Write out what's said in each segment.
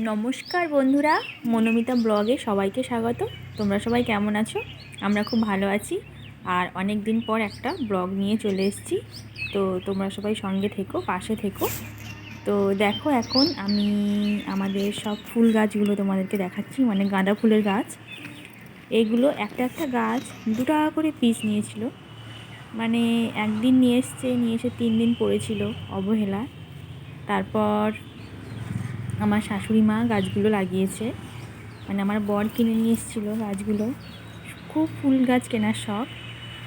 নমস্কার বন্ধুরা, মনোমিতা ব্লগে সবাইকে স্বাগত। তোমরা সবাই কেমন আছো? আমরা খুব ভালো আছি। আর অনেক দিন পর একটা ব্লগ নিয়ে চলে এসেছি। তো তোমরা সবাই সঙ্গে থেকো, পাশে থেকো। তো দেখো এখন আমি আমাদের সব ফুল গাছগুলো তোমাদেরকে দেখাচ্ছি মানে গাঁদা ফুলের গাছ। এগুলো একটা একটা গাছ দু টাকা করে পিস নিয়েছিল। মানে একদিন নিয়ে এসছে, নিয়ে এসে তিন দিন পড়েছিল অবহেলা তারপর আমার শাশুড়ি মা গাছগুলো লাগিয়েছে। মানে আমার বর কিনে নিয়ে এসেছিল গাছগুলো। খুব ফুল গাছ কেনার শখ।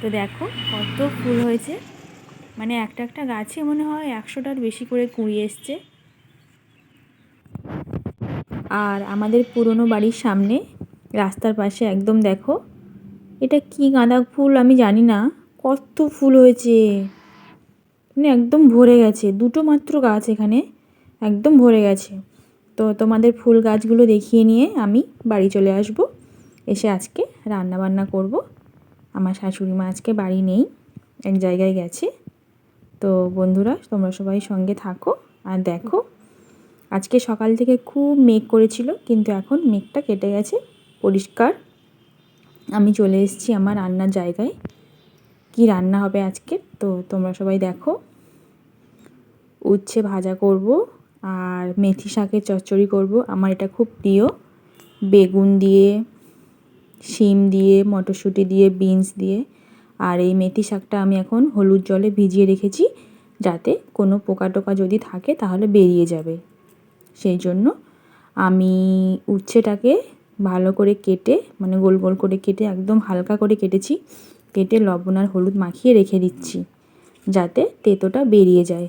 তো দেখো কত ফুল হয়েছে। মানে একটা একটা গাছে মনে হয় একশোটার বেশি করে কুড়িয়ে এসছে। আর আমাদের পুরনো বাড়ির সামনে রাস্তার পাশে একদম দেখো, এটা কি গাঁদা ফুল আমি জানি না। কত ফুল হয়েছে। মানে একদম ভরে গেছে। দুটো মাত্র গাছ এখানে একদম ভরে গেছে। তো তোমাদের ফুল গাছগুলো দেখিয়ে নিয়ে আমি বাড়ি চলে আসব। এসে আজকে রান্না বান্না করব। আমার শাশুড়ি মা আজকে বাড়ি নেই, এক জায়গায় গেছে। তো বন্ধুরা, তোমরা সবাই সঙ্গে থাকো আর দেখো। আজকে সকাল থেকে খুব মেঘ করেছিল, কিন্তু এখন মেঘটা কেটে গেছে, পরিষ্কার। আমি চলে এসেছি আমার রান্নার জায়গায়। কি রান্না হবে আজকে, তো তোমরা সবাই দেখো। উচ্ছে ভাজা করব আর মেথি শাকের চচ্চড়ি করব। আমার এটা খুব প্রিয়। বেগুন দিয়ে, শিম দিয়ে, মটরশুঁটি দিয়ে, বিনস দিয়ে। আর এই মেথি শাকটা আমি এখন হলুদ জলে ভিজিয়ে রেখেছি যাতে কোনো পোকা টোকা যদি থাকে তাহলে বেরিয়ে যাবে। সেই জন্য আমি উচ্ছেটাকে ভালো করে কেটে মানে গোল গোল করে কেটে, একদম হালকা করে কেটেছি। কেটে লবণ আর হলুদ মাখিয়ে রেখে দিচ্ছি যাতে তেঁতোটা বেরিয়ে যায়।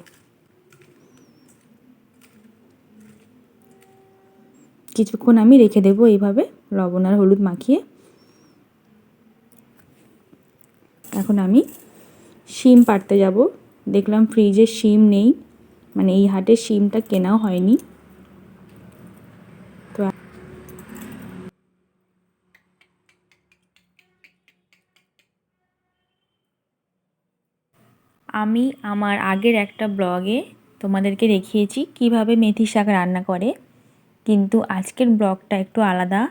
কিছুক্ষণ আমি রেখে দেবো এইভাবে, লবণ আর হলুদ মাখিয়ে। এখন আমি শিম পাড়তে যাব। দেখলাম ফ্রিজে শিম নেই মানে এই হাটে শিমটা কেনাও হয়নি। তো আমি আমার আগের একটা ব্লগে তোমাদেরকে দেখিয়েছি কীভাবে মেথি শাক রান্না করে। কিন্তু আজকের ব্লগটা একটু আলাদা।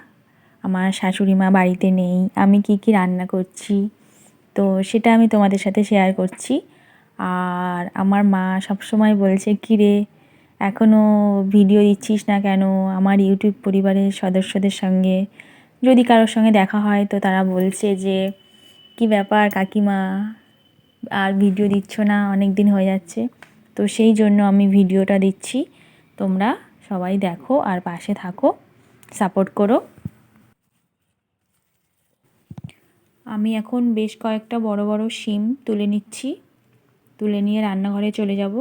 আমার শাশুড়ি মা বাড়িতে নেই, আমি কি কি রান্না করছি, তো সেটা আমি তোমাদের সাথে শেয়ার করছি। আর আমার মা সবসময় বলছে, কিরে এখনও ভিডিও দিচ্ছিস না কেন? আমার ইউটিউব পরিবারের সদস্যদের সঙ্গে। যদি কারোর সঙ্গে দেখা হয়, তো তারা বলছে যে, কি ব্যাপার কাকিমা? আর ভিডিও দিচ্ছ না অনেক দিন হয়ে যাচ্ছে। তো সেই জন্য আমি ভিডিওটা দিচ্ছি। তোমরা সবাই দেখো আর পাশে থাকো সাপোর্ট করো। আমি এখন বেশ কয়েকটা বড় বড় শিম তুলে নিচ্ছি, তুলে নিয়ে রান্নাঘরে চলে যাব।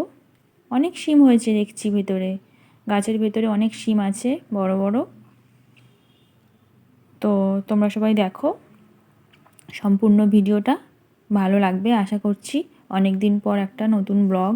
অনেক শিম হয়েছে দেখছি ভেতরে, গাছের ভেতরে অনেক শিম আছে বড় বড়। তো তোমরা সবাই দেখো, সম্পূর্ণ ভিডিওটা ভালো লাগবে আশা করছি। অনেক দিন পর একটা নতুন ব্লগ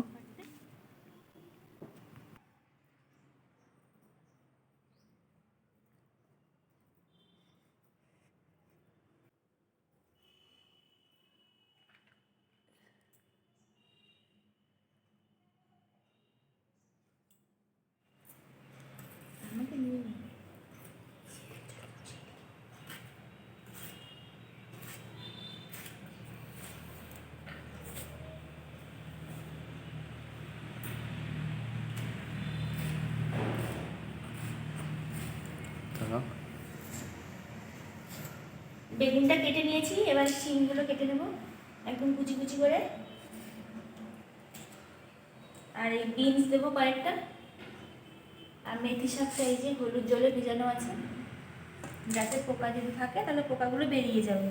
বেগুনটা কেটে নিয়েছি, এবার শিমগুলো কেটে নেব, একদম কুচি কুচি করে। আর এই বিনস দেবো কয়েকটা। আর মেথি শাকটা এই যে হলুদ জলে ভেজানো আছে। যাতে পোকা যদি থাকে, তাহলে পোকাগুলো বেরিয়ে যাবে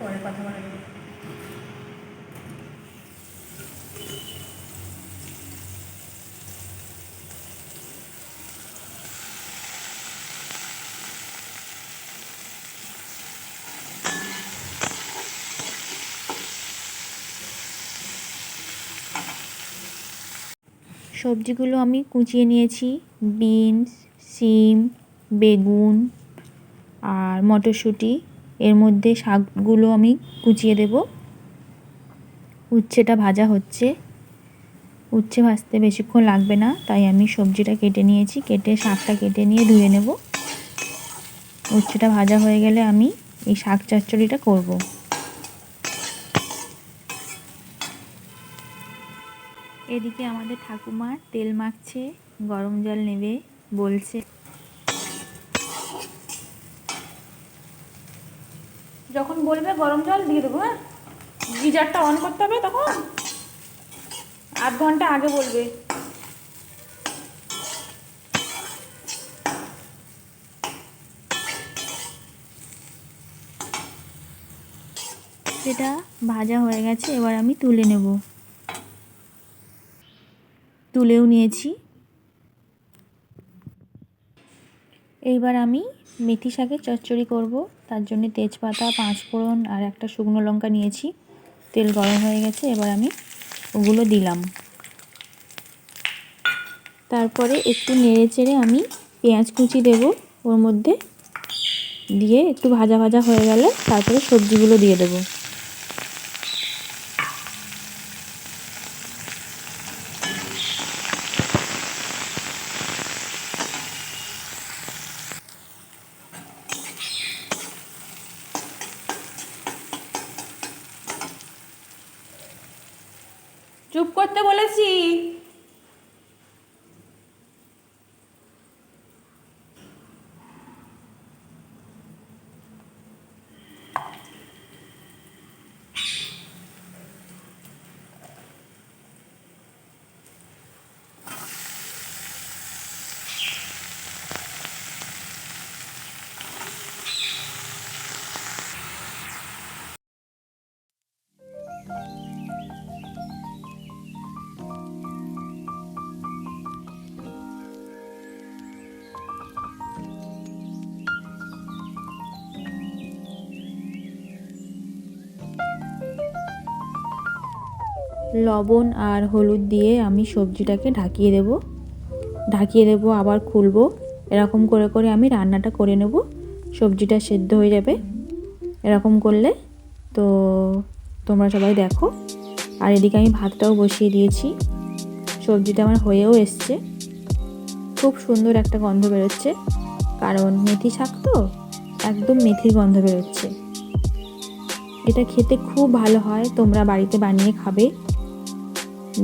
পরে কথা বলা যাবে সবজিগুলো আমি কুচিয়ে নিয়েছি। বিনস, সিম, বেগুন আর মটরশুঁটি। এর মধ্যে শাকগুলো আমি কুচিয়ে দেব। উচ্ছেটা ভাজা হচ্ছে। উচ্ছে ভাজতে বেশিক্ষণ লাগবে না, তাই আমি সবজিটা কেটে নিয়েছি। কেটে শাকটা কেটে নিয়ে ধুয়ে নেব। উচ্ছেটা ভাজা হয়ে গেলে আমি এই শাক চচ্চড়িটা করব। এদিকে আমাদের ঠাকুমা তেল মাখছে গরম জল নেবে বলছে। যখন বলবে গরম জল দিয়ে দেবো হ্যাঁ? গিজারটা অন করতে হবে তখন? আধ ঘণ্টা আগে বলবে। সেটা ভাজা হয়ে গেছে এবার আমি তুলে নেব। তুলেও নিয়েছি। এইবার আমি মেথি শাকের চচ্চড়ি করব। তার জন্য তেজপাতা, পাঁচফোড়ন আর একটা শুকনো লঙ্কা নিয়েছি। তেল গরম হয়ে গেছে, এবার আমি ওগুলো দিলাম। তারপরে একটু নেড়ে চেড়ে আমি পেঁয়াজ কুচি দেব। ওর মধ্যে দিয়ে একটু ভাজা ভাজা হয়ে গেলে তারপরে সবজিগুলো দিয়ে দেবো। চুপ করতে বলেছি? লবণ আর হলুদ দিয়ে আমি সবজিটাকে ঢাকিয়ে দেব। ঢাকিয়ে দেব, আবার খুলবো। এরকম করে করে আমি রান্নাটা করে নেব। সবজিটা সেদ্ধ হয়ে যাবে। এরকম করলে তো তোমরা সবাই দেখো। আর এদিকে আমি ভাতটাও বসিয়ে দিয়েছি। সবজিটা আমার হয়েও এসছে। খুব সুন্দর একটা গন্ধ বেরোচ্ছে। কারণ মেথি শাক তো, একদম মেথির গন্ধ বেরোচ্ছে। এটা খেতে খুব ভালো হয়। তোমরা বাড়িতে বানিয়ে খাবে।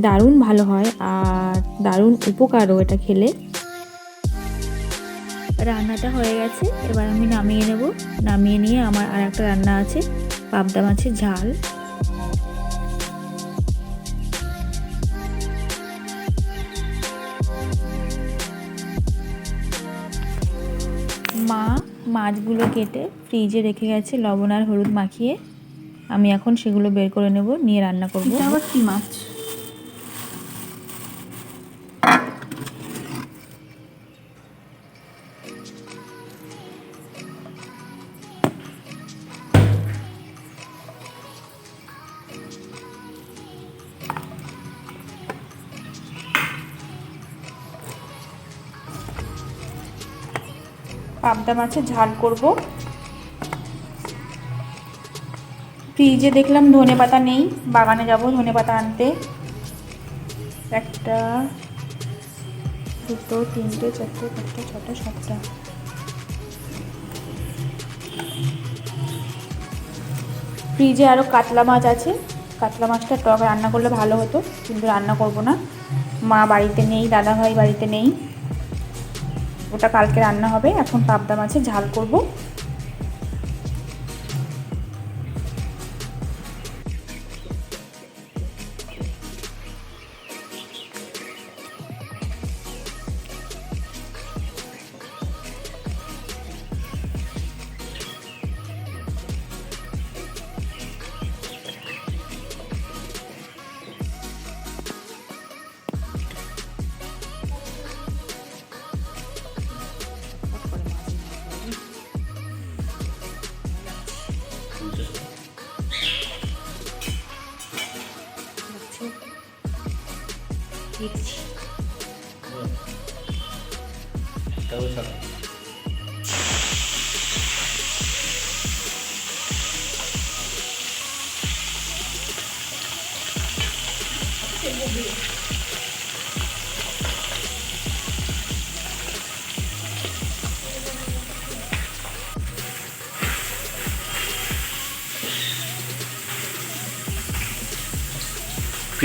দারুণ ভালো হয় আর দারুণ উপকারও এটা খেলে। রান্নাটা হয়ে গেছে এবার আমি নামিয়ে নেব। নামিয়ে নিয়ে আমার আর একটা রান্না আছে পাবদা মাছের ঝাল। মা মাছগুলো কেটে ফ্রিজে রেখে গেছে লবণ আর হলুদ মাখিয়ে। আমি এখন সেগুলো বের করে নেব নিয়ে রান্না করব। আবার কি মাছ? পাবদা মাছের ঝাল করব। ফ্রিজে দেখলাম ধনে পাতা নেই, বাগানে যাব ধনে পাতা আনতে। একটা, দুটো, তিনটে, চারটে, পাঁচটা, ছটা, সাতটা। ফ্রিজে আরও কাতলা মাছ আছে। কাতলা মাছটা টক রান্না করলে ভালো হতো, কিন্তু রান্না করব না। মা বাড়িতে নেই দাদা ভাই বাড়িতে নেই। ওটা কালকে রান্না হবে। এখন পাবদা মাছের ঝাল করব। কি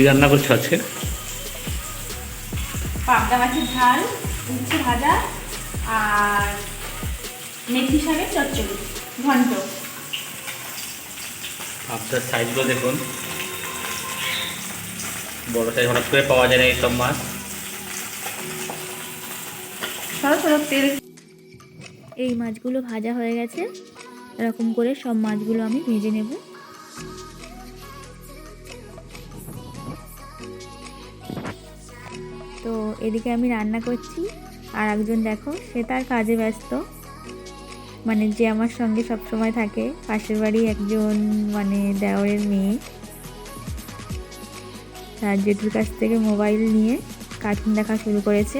রান্না করছ আজকে? পাবদা মাছের ঝাল উচ্ছে ভাজা আর মেথি শাকের চচ্চড়ি ঘন্ট। আপনার সাইজগুলো দেখুন। বড় সাইজ হঠাৎ করে পাওয়া যায় না এইসব মাছ। এই মাছগুলো ভাজা হয়ে গেছে। এরকম করে সব মাছগুলো আমি ভেজে নেব। তো এদিকে আমি রান্না করছি। আর একজন দেখো, সে তার কাজে ব্যস্ত। মানে যে আমার সঙ্গে সব সময় থাকে। পাশের বাড়ি একজন মানে দেওরের মেয়ে। জেঠুর কাছ থেকে মোবাইল নিয়ে কার্টুন দেখা শুরু করেছে।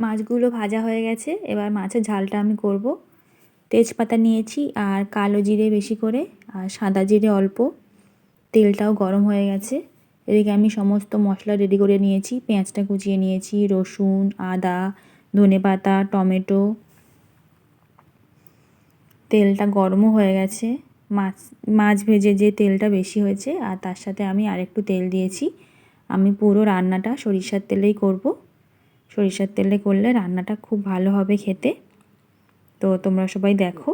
মাছগুলো ভাজা হয়ে গেছে। এবার মাছের ঝালটা আমি করব। তেজপাতা নিয়েছি আর কালো জিরে বেশি করে আর সাদা জিরে অল্প। তেলটাও গরম হয়ে গেছে। এদিকে আমি সমস্ত মশলা রেডি করে নিয়েছি। পেঁয়াজটা কুচিয়ে নিয়েছি, রসুন, আদা, ধনে পাতা, টমেটো। তেলটা গরমও হয়ে গেছে। মাছ মাছ ভেজে যে তেলটা বেশি হয়েছে আর তার সাথে আমি আরেকটু তেল দিয়েছি। আমি পুরো রান্নাটা সরিষার তেলেই করব। সরিষার তেলে করলে রান্নাটা খুব ভালো হবে খেতে। তো তোমরা সবাই দেখো।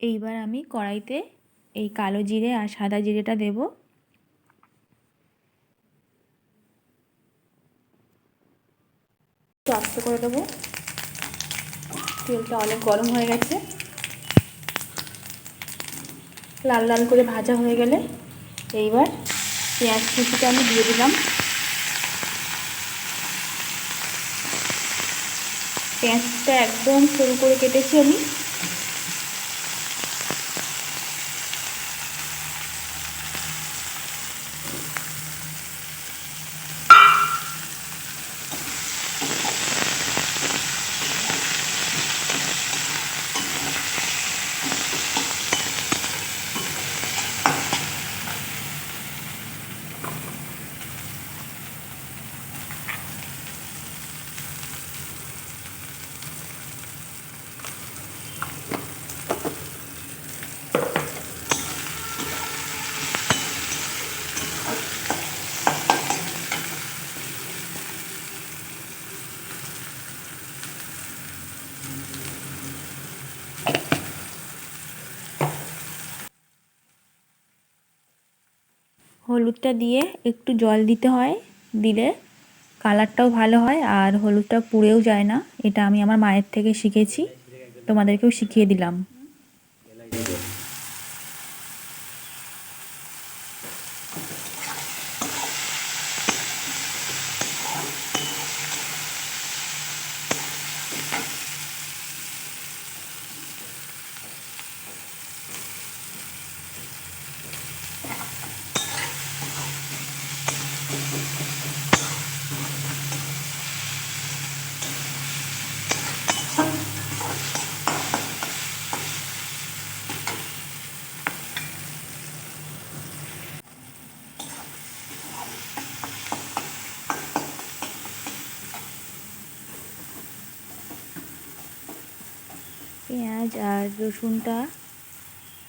এইবার আমি কড়াইতে এই কালো জিরে আর সাদা জিরেটা দেব। আস্তে করে দেবো। তেলটা অনেক গরম হয়ে গেছে। লাল লাল করে ভাজা হয়ে গেলে এইবার পেঁয়াজ কুচিটা আমি দিয়ে দিলাম। পেঁয়াজটা একদম সরু করে কেটেছি আমি। হলুদটা দিয়ে একটু জল দিতে হয়, দিলে কালারটাও ভালো হয় আর হলুদটা পুড়েও যায় না। এটা আমি আমার মায়ের থেকে শিখেছি। তোমাদেরকেও শিখিয়ে দিলাম। পেঁয়াজ আর রসুনটা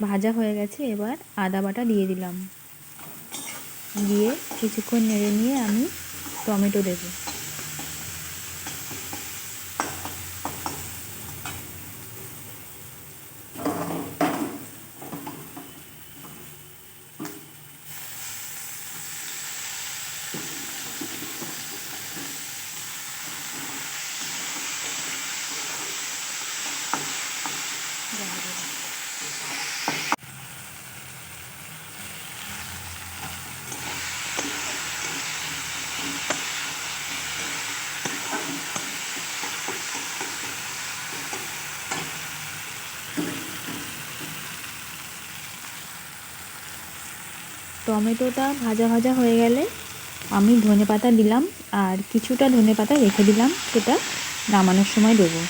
ভাজা হয়ে গেছে, এবার আদা বাটা দিয়ে দিলাম। দিয়ে কিছুক্ষণ নেড়ে নিয়ে আমি টমেটো দেবো। টমেটোটা ভাজা ভাজা হয়ে গেলে আমি ধনে পাতা দিলাম আর কিছুটা ধনে পাতা রেখে দিলাম, সেটা নামানোর সময় দেবো।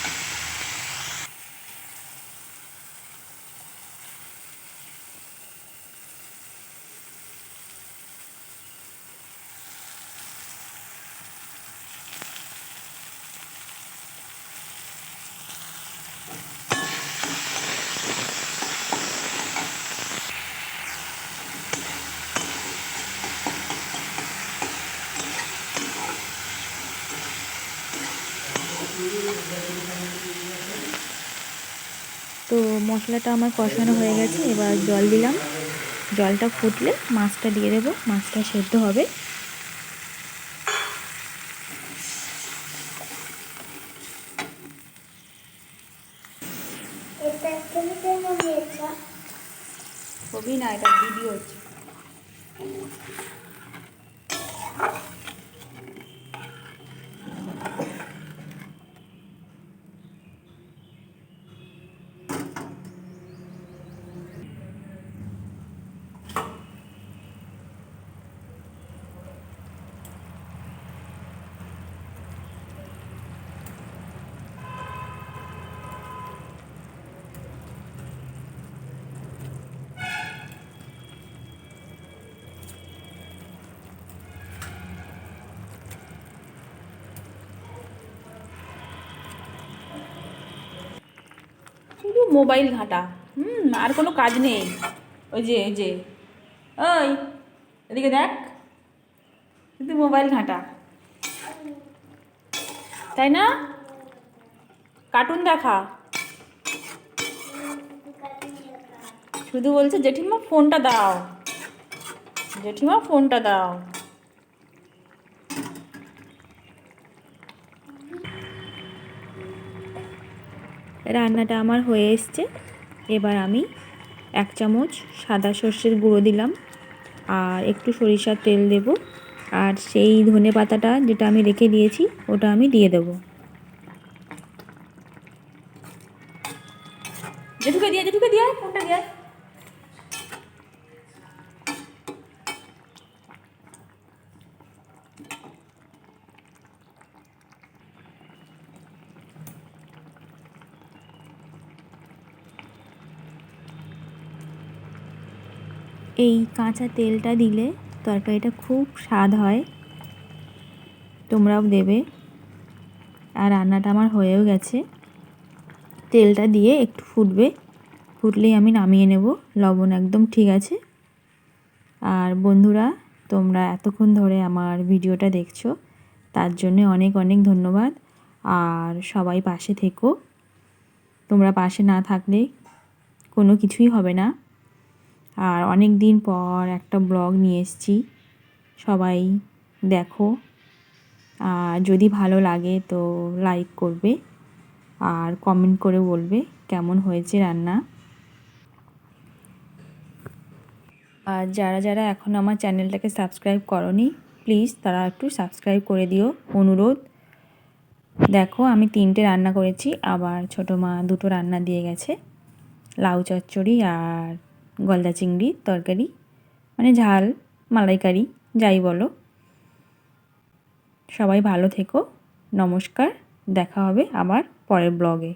তো মশলাটা আমার কষানো হয়ে গেছে এবার জল দিলাম। জলটা ফুটলে মাছটা দিয়ে দেবো মাছটা সেদ্ধ হবে। ছবি না এটা ভিডিও হচ্ছে। মোবাইল ঘাঁটা। হুম, আর কোনো কাজ নেই। ওই যে ওই যে। ওই, এদিকে দেখ। শুধু মোবাইল ঘাঁটা। তাই না? কার্টুন দেখা। শুধু বলছে, জেঠিমা, ফোনটা দাও। জেঠিমা, ফোনটা দাও। রান্নাটা আমার হয়ে এসছে। এবার আমি এক চামচ সাদা সর্ষের গুঁড়ো দিলাম আর একটু সরিষার তেল দেব। আর সেই ধনে পাতাটা যেটা আমি রেখে দিয়েছি, ওটা আমি দিয়ে দেবো জেঠুকে দিয়ে জেঠুকে দিয়ে আয়, ফোনটা দিয়ে আয়। এই কাঁচা তেলটা দিলে তরকারিটা খুব স্বাদ হয়। তোমরাও দেবে। আর রান্নাটা আমার হয়েও গেছে। তেলটা দিয়ে একটু ফুটবে। ফুটলেই আমি নামিয়ে নেব। লবণ একদম ঠিক আছে। আর বন্ধুরা, তোমরা এতক্ষণ ধরে আমার ভিডিওটা দেখছ, তার জন্য অনেক অনেক ধন্যবাদ। আর সবাই পাশে থেকো। তোমরা পাশে না থাকলে কোনো কিছুই হবে না। আর অনেক দিন পর একটা ব্লগ নিয়ে এসেছি। সবাই দেখো। আর যদি ভালো লাগে তো লাইক করবে আর কমেন্ট করে বলবে কেমন হয়েছে রান্না। আর যারা যারা এখন আমার চ্যানেলটাকে সাবস্ক্রাইব করনি, প্লিজ তারা একটু সাবস্ক্রাইব করে দিও। অনুরোধ, দেখো আমি তিনটে রান্না করেছি। আবার ছোটো মা দুটো রান্না দিয়ে গেছে। লাউ চচ্চড়ি আর গলদা চিংড়ি, তরকারি মানে ঝাল, মালাইকারি, যাই বলো। সবাই ভালো থেকো, নমস্কার, দেখা হবে আবার পরের ব্লগে।